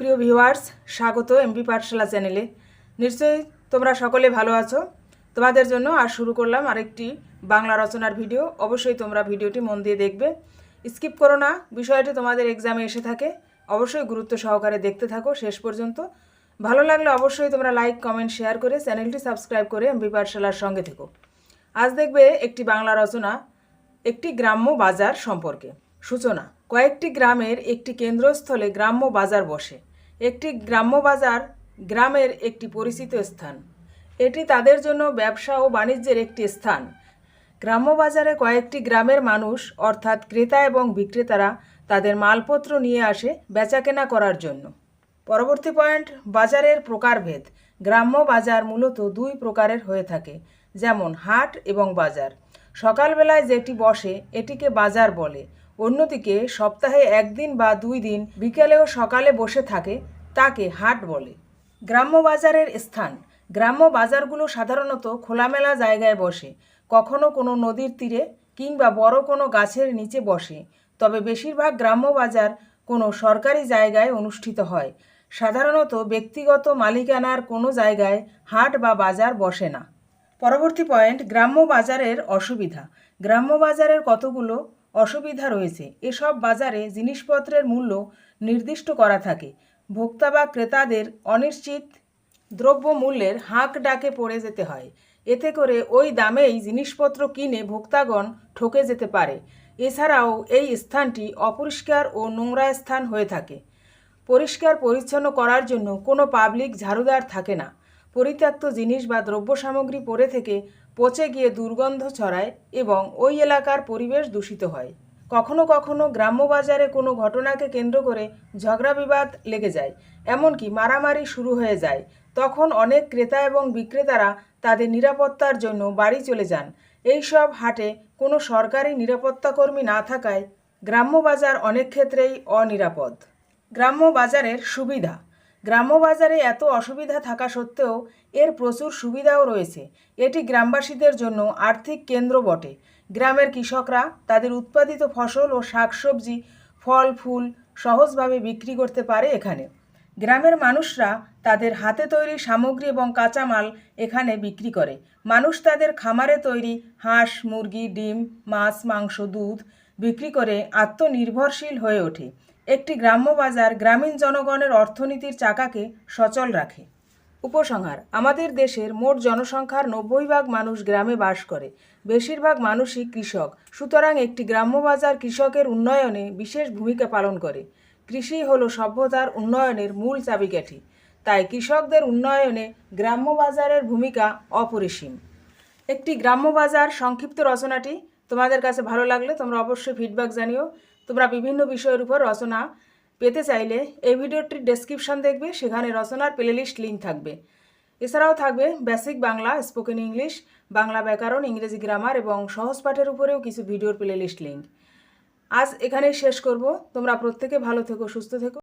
প্রিয় ভিউয়ার্স, স্বাগত এমবি পাঠশালা চ্যানেলে। নিশ্চয়ই তোমরা সকলে ভালো আছো। তোমাদের জন্য আর শুরু করলাম আরেকটি বাংলা রচনার ভিডিও। অবশ্যই তোমরা ভিডিওটি মন দিয়ে দেখবে। স্কিপ করো না, বিষয়টি তোমাদের এক্সামে এসে থাকে। অবশ্যই গুরুত্ব সহকারে দেখতে থাকো শেষ পর্যন্ত। ভালো লাগলে অবশ্যই তোমরা লাইক কমেন্ট শেয়ার করে চ্যানেলটি সাবস্ক্রাইব করে এমবি পাঠশালার সঙ্গে থেকো। আজ দেখবে একটি বাংলা রচনা, একটি গ্রাম্য বাজার সম্পর্কে। সূচনা, কয়েকটি গ্রামের একটি কেন্দ্রস্থলে গ্রাম্য বাজার বসে। একটি গ্রাম্য বাজার গ্রামের একটি পরিচিত স্থান। এটি তাদের জন্য ব্যবসা ও বাণিজ্যের একটি স্থান। গ্রাম্য বাজারে কয়েকটি গ্রামের মানুষ, অর্থাৎ ক্রেতা এবং বিক্রেতারা, তাদের মালপত্র নিয়ে আসে বেচাকেনা করার জন্য। পরবর্তী পয়েন্ট, বাজারের প্রকারভেদ। গ্রাম্য বাজার মূলত দুই প্রকারের হয়ে থাকে, যেমন হাট এবং বাজার। সকালবেলায় যেটি বসে, এটিকে বাজার বলে। অন্যদিকে সপ্তাহে একদিন বা দুই দিন বিকেলেও সকালে বসে থাকে, তাকে হাট বলে। গ্রাম্য বাজারের স্থান। গ্রাম্য বাজারগুলো সাধারণত খোলামেলা জায়গায় বসে। কখনো কোনো নদীর তীরে কিংবা বড় কোনো গাছের নিচে বসে। তবে বেশিরভাগ গ্রাম্য বাজার কোনো সরকারি জায়গায় অনুষ্ঠিত হয়। সাধারণত ব্যক্তিগত মালিকানার কোনো জায়গায় হাট বা বাজার বসে না। পরবর্তী পয়েন্ট, গ্রাম্য বাজারের অসুবিধা। গ্রাম্য বাজারের কতগুলো অসুবিধা রয়েছে। এসব বাজারে জিনিসপত্রের মূল্য নির্দিষ্ট করা থাকে। ভোক্তা বা ক্রেতাদের অনিশ্চিত দ্রব্য মূল্যের হাঁক ডাকে পড়ে যেতে হয়। এতে করে ওই দামেই জিনিসপত্র কিনে ভোক্তাগণ ঠকে যেতে পারে। এছাড়াও এই স্থানটি অপরিষ্কার ও নোংরা স্থান হয়ে থাকে। পরিষ্কার পরিচ্ছন্ন করার জন্য কোনো পাবলিক ঝাড়ুদার থাকে না। পরিত্যক্ত জিনিস বা দ্রব্য সামগ্রী পড়ে থেকে পচে গিয়ে দুর্গন্ধ ছড়ায় এবং ওই এলাকার পরিবেশ দূষিত হয়। কখনো কখনো গ্রাম্য বাজারে কোনো ঘটনাকে কেন্দ্র করে ঝগড়া বিবাদ লেগে যায়, এমনকি মারামারি শুরু হয়ে যায়। তখন অনেক ক্রেতা এবং বিক্রেতারা তাদের নিরাপত্তার জন্য বাড়ি চলে যান। এই সব হাটে কোনো সরকারি নিরাপত্তাকর্মী না থাকায় গ্রাম্য বাজার অনেক ক্ষেত্রেই অনিরাপদ। গ্রাম্য বাজারের সুবিধা গ্রাম্য বাজারে এত অসুবিধা থাকা সত্ত্বেও এর প্রচুর সুবিধাও রয়েছে। এটি গ্রামবাসীদের জন্য আর্থিক কেন্দ্র বটে। গ্রামের কৃষকরা তাদের উৎপাদিত ফসল ও শাকসবজি, ফল, ফুল সহজভাবে বিক্রি করতে পারে এখানে। গ্রামের মানুষরা তাদের হাতে তৈরি সামগ্রী এবং কাঁচামাল এখানে বিক্রি করে। মানুষ তাদের খামারে তৈরি হাঁস, মুরগি, ডিম, মাছ, মাংস, দুধ বিক্রি করে আত্মনির্ভরশীল হয়ে ওঠে। একটি গ্রাম্য বাজার গ্রামীণ জনগণের অর্থনীতির চাকাকে সচল রাখে। উপসংহার, আমাদের দেশের মোট জনসংখ্যার নব্বই ভাগ মানুষ গ্রামে বাস করে। বেশিরভাগ মানুষই কৃষক। সুতরাং একটি গ্রাম্য বাজার কৃষকের উন্নয়নে বিশেষ ভূমিকা পালন করে। কৃষি হলো সভ্যতার উন্নয়নের মূল চাবিকাঠি। তাই কৃষকদের উন্নয়নে গ্রাম্য বাজারের ভূমিকা অপরিসীম। একটি গ্রাম্য বাজার সংক্ষিপ্ত রচনাটি তোমাদের কাছে ভালো লাগলে তোমরা অবশ্যই ফিডব্যাক জানিও। তোমরা বিভিন্ন বিষয়ের উপর রচনা পেতে চাইলে এই ভিডিওটির ডেসক্রিপশন দেখবে, সেখানে রচনার প্লেলিস্ট লিঙ্ক থাকবে। এছাড়াও থাকবে basic Bangla spoken English Bangla ব্যাকরণ, ইংরেজি গ্রামার এবং সহজ পাঠের উপরেও কিছু ভিডিওর প্লেলিস্ট লিঙ্ক আজ এখানেই শেষ করব। তোমরা প্রত্যেকে ভালো থেকো, সুস্থ থেকো।